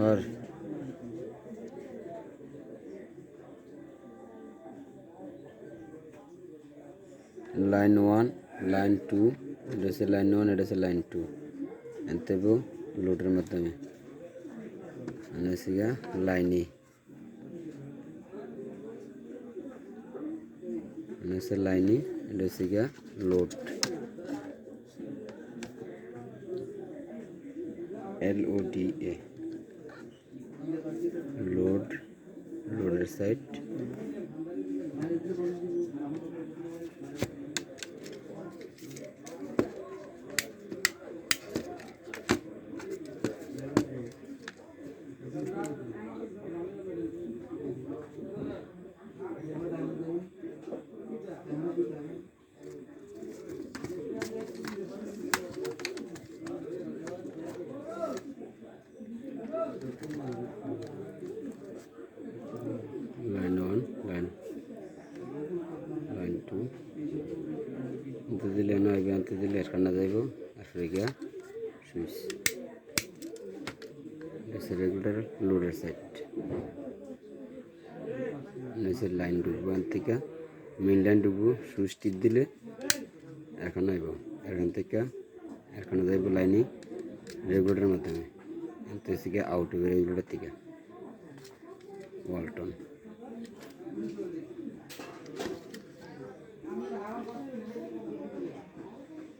R line one line to এটা হচ্ছে line one এটা হচ্ছে লাইন টু এনতেবো লোডের মাধ্যমে মানে হচ্ছে গিয়া লাইন ই মানে হচ্ছে লাইন ই এটা হচ্ছে গিয়া লোড ডি এ লোড লোডের side line one line line two আনতে দিলে নয় আনতে দিলে এখানে যাইব আসলে গিয়া সুইচ এটা রেগুলার লোডের সাইড নিচের লাইন ঢুকবো আন থেকে মেন লাইন ঢুকবো সুইচ টিপ দিলে এখন আইব এখান থেকে এখানে যাইব লাইনে রেগুলারের মাধ্যমে। থেকে আউট হবে রেগুলার থেকে। ওয়ালটন